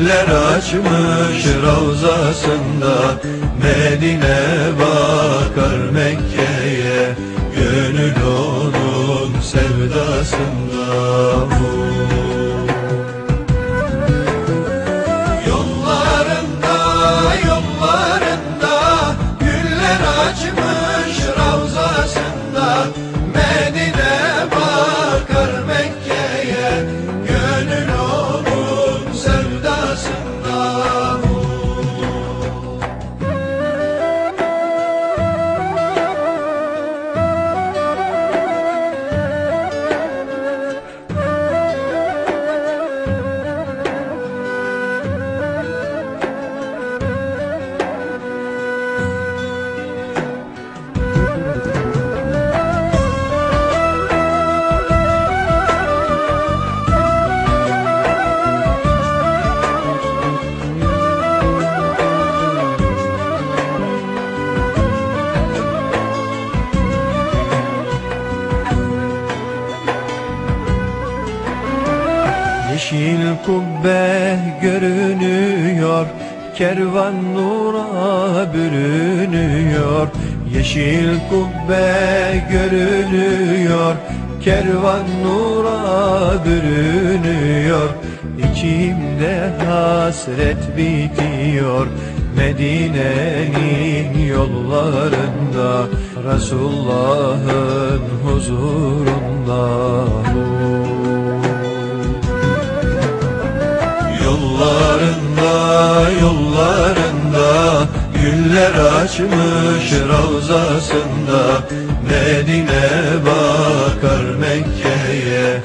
Güller açmış ravzasında Medine bakar Mekke'ye Gönül onun sevdasında. Yollarında, Yeşil kubbe görünüyor Kervan nura bürünüyor. Yeşil kubbe görünüyor Kervan nura bürünüyor. İçimde hasret bitiyor Medine'nin yollarında Resulullah'ın huzurunda Güller açmış ravzasında Medine bakar Mekke'ye.